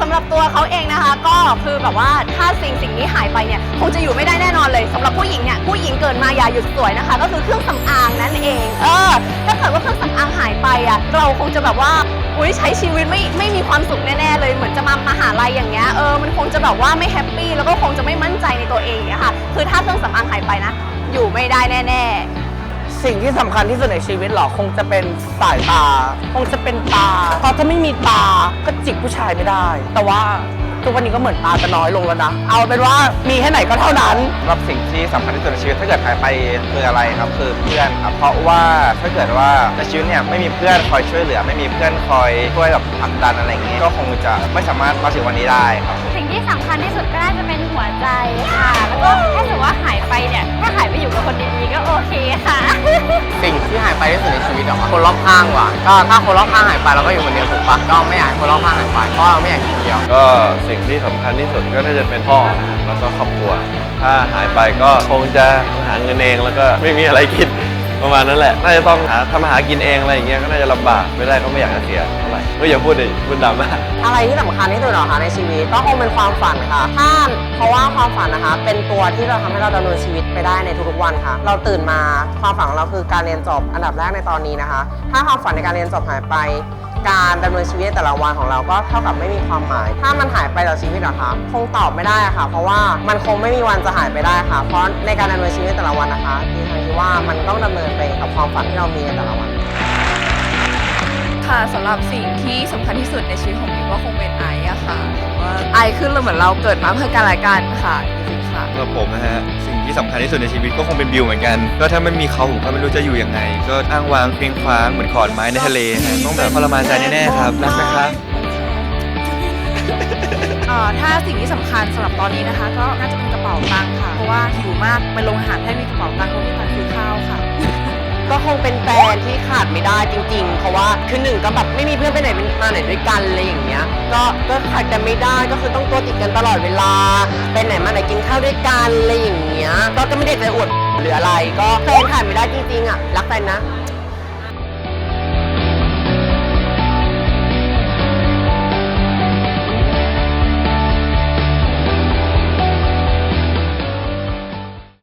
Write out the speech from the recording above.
สำหรับตัวเขาเองนะคะ ก็คือแบบว่าถ้าสิ่งสิ่งนี้หายไปเนี่ยคงจะอยู่ไม่ได้แน่นอนเลยสำหรับผู้หญิงเนี่ยผู้หญิงเกิดมาอย่าหยุดสวยนะคะ ก็คือเครื่องสำอางนั่นเองเออถ้าเกิดว่าเครื่องสำอางหายไปอะเราคงจะแบบว่าอุ้ยใช้ชีวิตไม่ไม่มีความสุขแน่ๆเลยเหมือนจะมามหาลัยอย่างเงี้ยเออมันคงจะแบบว่าไม่แฮปปี้แล้วก็คงจะไม่มั่นใจในตัวเองอย่างเงี้ยค่ะคือถ้าเครื่องสำอางหายไปนะอยู่ไม่ได้แน่ ๆ สิ่งที่สำคัญที่สุดในชีวิตหรอคงจะเป็นสายตา คงจะเป็นตา เพราะถ้าไม่มีตาก็จิกผู้ชายไม่ได้ แต่ว่าทุกวันนี้ก็เหมือนตาจะน้อยลงแล้วนะ เอาเป็นว่ามีแค่ไหนก็เท่านั้น สำหรับสิ่งที่สำคัญที่สุดในชีวิตถ้าเกิดหายไปคืออะไรครับคือเพื่อนครับเพราะว่าถ้าเกิดว่าในชีวิตเนี่ยไม่มีเพื่อนคอยช่วยเหลือ ไม่มีเพื่อนคอยช่วยแบบผลักดันอะไรอย่างเงี้ยก็คงจะไม่สามารถมาถึงวันนี้ได้ครับ สิ่งที่สำคัญที่สุดก็น่าจะเป็นหัวใจค่ะ แล้วก็ถ้าถือว่าหาย ไปที่สุดในชีวิตหรอวะคนรอบข้างว่ะก็ถ้าคนรอบข้างหายไปเราก็อยู่คนเดียวถูกปะก็ไม่อยากให้คนรอบข้างหายไปเพราะเราไม่อยากอยู่คนเดียวก็สิ่งที่สำคัญที่สุดก็น่าจะเป็นพ่อแล้วก็ครอบครัว ถ้าหายไปก็คงจะหาเงินเองแล้วก็ไม่มีอะไรกิน ประมาณนั้นแหละ น่าจะต้องหาทำอาหากินเองอะไรอย่างเงี้ยก็น่าจะลำบากไม่ได้ก็ไม่อยากจะเสียเท่าไหร่ก็อย่าพูดดิพูดดำมากอะไรที่สำคัญที่สุดเหรอคะในชีวิตก็คงเป็นความฝันค่ะถ้าเพราะว่าความฝันนะคะ เป็นตัวที่เราทำให้เราดำเนินชีวิตไปได้ในทุกๆวันค่ะ เราตื่นมาความฝันของเราคือการเรียนจบอันดับแรกในตอนนี้นะคะ ถ้าความฝันในการเรียนจบหายไป การดำเนินชีวิตในแต่ละวันของเราก็เท่ากับไม่มีความหมาย ถ้ามันหายไปจากชีวิตเหรอคะคงตอบไม่ได้ค่ะ เพราะว่ามันคงไม่มีวันจะหายไปได้ค่ะ เพราะในการดำเนินชีวิตแต่ละวันนะคะดิฉันคิดว่ามันต้องดำเนินไปกับความฝันที่เรามีในแต่ละวัน ค่ะสำหรับสิ่งที่สำคัญที่สุดในชีวิตของมิวก็คงเป็นไอซ์อะค่ะว่าไอซ์คือเหมือนเราเกิดมาเพื่อกันและกันค่ะ ค่ะ สำหรับผมนะฮะสิ่งที่สำคัญที่สุดในชีวิตก็คงเป็นบิวเหมือนกันก็ถ้าไม่มีเขาผมก็ไม่รู้จะอยู่ยังไง ก็อ้างว้างเคว้งคว้างเหมือนขอนไม้ในทะเลฮะต้องแบบทรมานใจแน่ๆครับรักนะครับเอ่อถ้าสิ่งที่สำคัญสำหรับตอนนี้นะคะ ก็น่าจะเป็นกระเป๋าตังค์ค่ะ เพราะว่าหิวมากไปโรงอาหารให้มีกระเป๋าตังค์เพราะมีตังค์ซื้อข้าวค่ะ ก็คงเป็นแฟนที่ขาดไม่ได้จริง ๆ เพราะว่าคือหนึ่งก็แบบไม่มีเพื่อนไปไหนมาไหนด้วยกันอะไรอย่างเงี้ย ก็ก็ขาดกันไม่ได้ก็คือต้องตัวติดกันตลอดเวลาไปไหนมาไหนกินข้าวด้วยกันอะไรอย่างเงี้ยก็ก็ไม่ได้จะอวดหรืออะไร ก็แฟนขาดไม่ได้จริงๆอะรักแฟนนะ